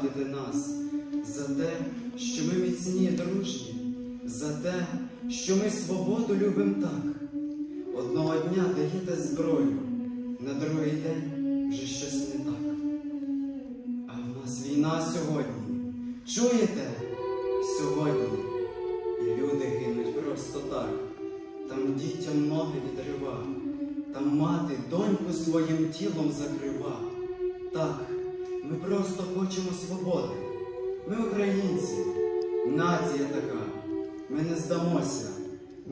зрадите нас, за те, що ми міцні дружні, за те, що ми свободу любим так. Одного дня даєте зброю, на другий день вже щось не так. А в нас війна сьогодні. Чуєте? Сьогодні. І люди гинуть просто так. Там дітям ноги відрива, там мати доньку своїм тілом закрива. Так, ми просто хочемо свободи. Ми українці, нація така. Ми не здамося.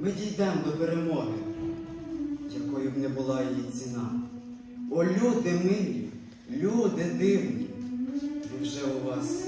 Ми дійдемо до перемоги, якою б не була її ціна. О, люди милі, люди дивні, невже у вас